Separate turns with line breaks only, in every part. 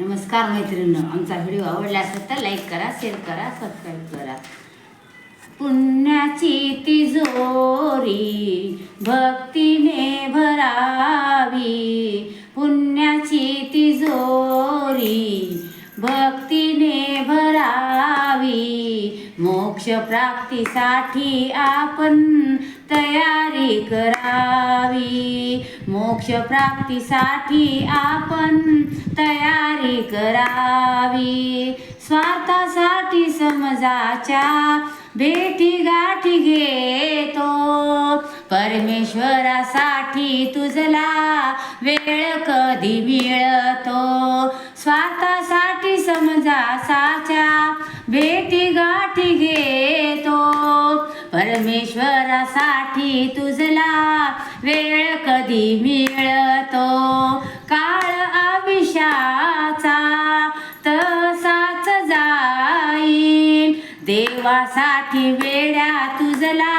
नमस्कार मैत्रिणी आमचा व्हिडिओ आवडला असेल तर लाईक करा शेअर करा सबस्क्राईब करा. पुण्याची तिजोरी भक्तीने भरावी. पुण्याची मोक्ष प्राप्तीसाठी आपण तयारी करावी. मोक्ष प्राप्तीसाठी आपण तयारी करावी. स्वार्थासाठी समजाच्या भेटी गाठी घेतो. परमेश्वरासाठी तुझला वेळ कधी मिळतो? स्वार्थासाठी समजा साच्या नाही तुझला वेळ कधी मिळतो? काळ आविषाचा तसाच जाईल देवासाठी वेळा तुझला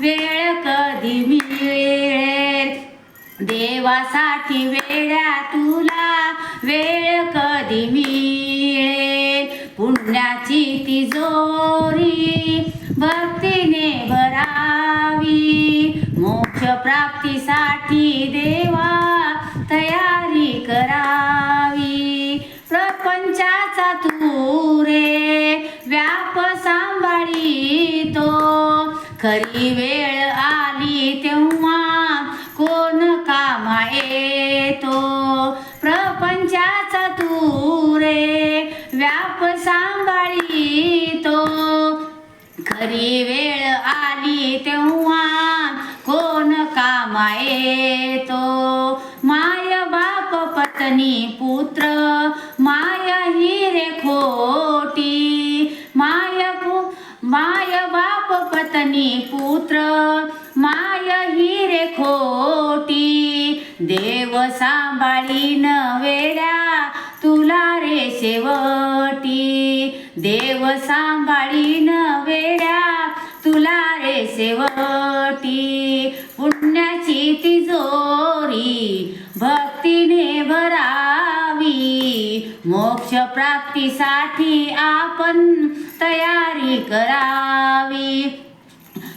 वेळ कधी मिळेल? देवासाठी वेळा तुला वेळ कधी मिळेल? पुण्याची तिजोरी भक्तीने भरा प्राप्तीसाठी देवा तयारी करावी. प्रपंचाचा तू रे व्याप सांभाळीतो. खरी वेळ आली तेव्हा कोण कामा येतो? प्रपंचाचा तू रे व्याप सांभाळीतो. खरी वेळ आली तेव्हा येतो माय बाप पत्नी पुत्र. माय हिरे खोटी. माय पु माय बाप पत्नी पुत्र. माय हिरे खोटी. देव सांभाळीन वेड्या तुला रे शेवटी. देव सांभाळीन वेड्या तुला रे शेवटी. पुण्या तिजोरी भक्तीने भरावी. मोक्ष प्राप्तीसाठी आपण तयारी करावी.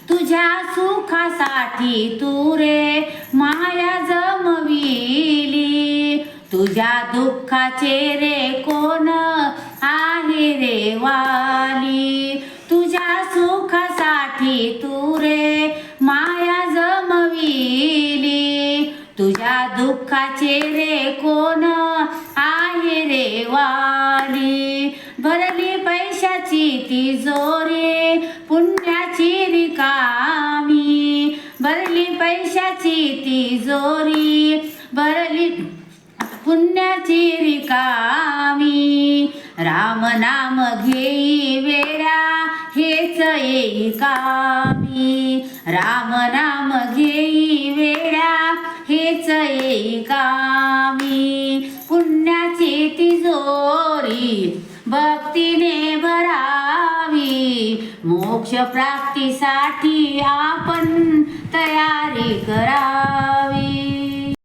तुझ्या सुखासाठी तू रे माया जमविली. तुझ्या दुःखाचे रे कोण तुझ्या दुःखाचे रे कोण आहे रे वाली भरली पैशाची तिजोरी पुण्याची रिकामी. भरली पैशाची तिजोरी भरली पुण्याची रिकामी. राम नाम घेई वेळा हेच येई कामी राम नाम घे हेच एकामी पुण्याची तिजोरी भक्तीने भरावी. मोक्ष प्राप्तीसाठी आपण तयारी करावी.